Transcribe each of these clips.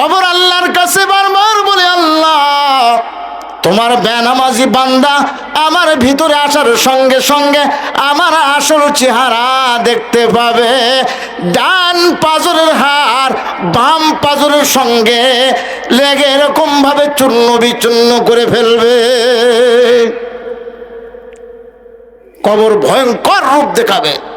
কবর আল্লাহর কাছে বারবার বলে, আল্লাহ, তোমার বেনামাজি বান্দা আমার ভিতরে আসার সঙ্গে সঙ্গে আমার আসল চেহারা দেখতে পাবে। ডান পাজরের হার বাম পাজরের সঙ্গে লেগে এরকম ভাবে চূর্ণ বিচূর্ণ করে ফেলবে। কবর ভয়ঙ্কর রূপ দেখাবে।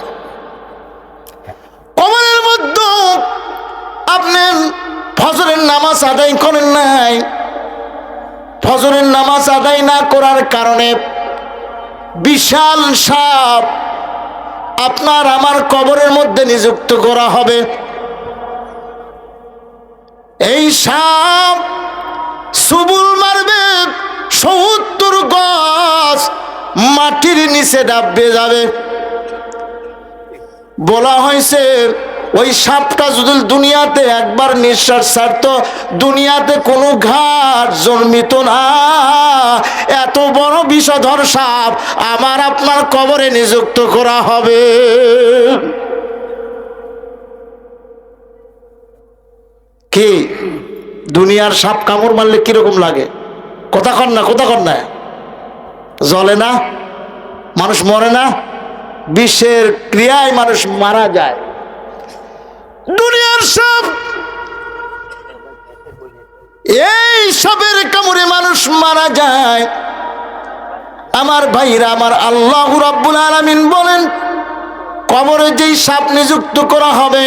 নামাজ আদায় করেন নাই। ফজরের নামাজ আদায় না করার কারণে বিশাল সাপ আপনার আমার কবরের মধ্যে নিযুক্ত করা হবে। এই সাপ সুবুল মারবে, সত্তর গজ মাটির নিচে ডাববে যাবে। বলা হয়েছে ওই সাপটা যদি দুনিয়াতে একবার নিঃশ্বাস ছাড়তো, দুনিয়াতে কোনো ঘাট জন্মিত না। এত বড় বিষধর সাপ আমার আপনার কবরে নিযুক্ত করা হবে। কি? দুনিয়ার সাপ কামড় মারলে কীরকম লাগে? কথা কর না, কথা কর না। জলে না? মানুষ মরে না? বিশ্বের ক্রিয়ায় মানুষ মারা যায়। দুনিয়ার সব। এই সবের কামড়ে মানুষ মারা যায়। আমার ভাইরা, আমার আল্লাহ রাব্বুল আলামিন বলেন, কবরে যেই সাপ নিযুক্ত করা হবে,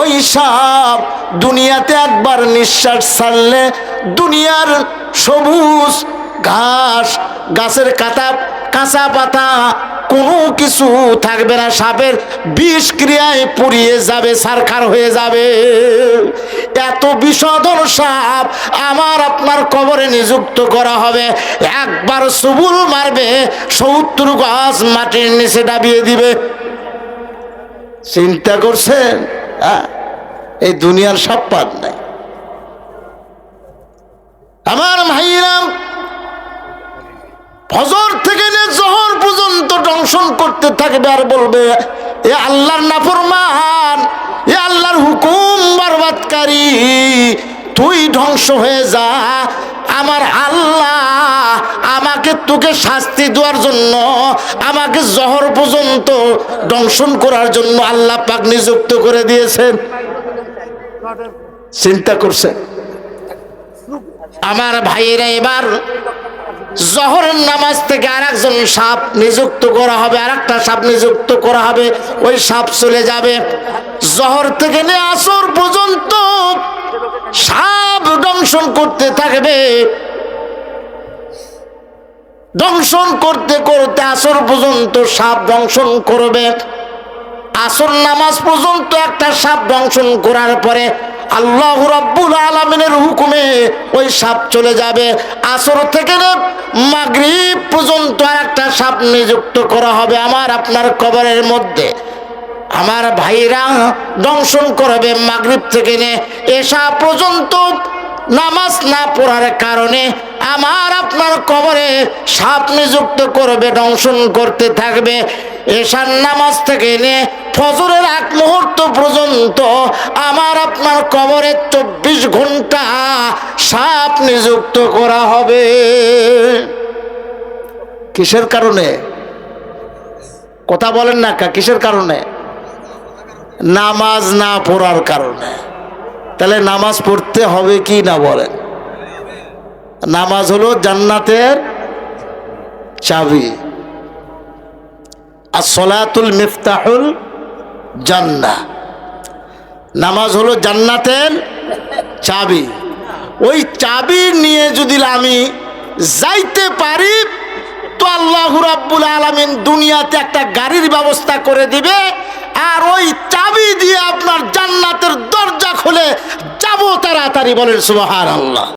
ওই সাপ দুনিয়াতে একবার নিঃশ্বাস ছাড়লে দুনিয়ার সবুজ ঘাস, গাছের কাটা, কাঁচা পাতা কোনো কিছু থাকবে না, সাপের বিষ ক্রিয়ায় পুড়িয়ে যাবে, সারখার হয়ে যাবে। এত বিষধর সাপ আমার আপনার কবরে নিযুক্ত করা হবে। একবার সুবুল মারবে, সত্তর গাছ মাটির নিচে ডাবিয়ে দিবে। চিন্তা করছেন? হ্যাঁ এই দুনিয়ার সব পাত নাই আমার ভাইরাম ফজর থেকে নিয়ে জহর পর্যন্ত দংশন করতে থাকবে আর বলবে, এ আল্লাহর নাফরমান, এ আল্লাহর হুকুম বরবাদকারী, তুই ধ্বংস হয়ে যা। আমার আল্লাহ আমাকে তোকে শাস্তি দেওয়ার জন্য, আমাকে জহর পর্যন্ত দংশন করার জন্য আল্লাহ পাক নিযুক্ত করে দিয়েছেন। চিন্তা করছে আমার ভাইয়েরা এবার জহরের নামাজ থেকে আর একজন সাপ নিযুক্ত করা হবে আর একটা সাপ নিযুক্ত করা হবে, ওই সাপ চলে যাবে। জহর থেকে নিয়ে আসর পর্যন্ত সাপ দংশন করতে থাকবে। দংশন করতে করতে আসর পর্যন্ত সাপ দংশন করবে। আসর নামাজ পর্যন্ত একটা সাপ দংশন করার পরে আল্লাহ রাব্বুল হুকুমে ওই সাপ চলে যাবে। আসর থেকে মাগরিব পর্যন্ত একটা সাপ নিযুক্ত করা হবে আমার আপনার কবরের মধ্যে। আমার ভাইরা দংশন করবে মাগরিব থেকে নে। এসা পর্যন্ত নামাজ না পড়ার কারণে আমার আপনার কবরে সাপ নিযুক্ত করবে, দংশন করতে থাকবে। এশার নামাজ থেকে নে ফজরের এক মুহূর্ত পর্যন্ত আমার আপনার কবরে চব্বিশ ঘণ্টা সাপ নিযুক্ত করা হবে। কিসের কারণে? কথা বলেন না কা, কিসের কারণে? নামাজ না পড়ার কারণে। তাহলে নামাজ পড়তে হবে কি না বলেন? নামাজ হলো জান্নাতের চাবি। আর সলাতুল মিফতাহুল জান্না নামাজ হলো জান্নাতের চাবি। ওই চাবি নিয়ে যদি আমি যাইতে পারি, তো আল্লাহ রাব্বুল আলমিন দুনিয়াতে একটা গাড়ির ব্যবস্থা করে দিবে, আর ওই চাবি দিয়ে আপনার জান্নাতের দরজা খুলে যাব তাড়াতাড়ি বলেন সুবাহ আল্লাহ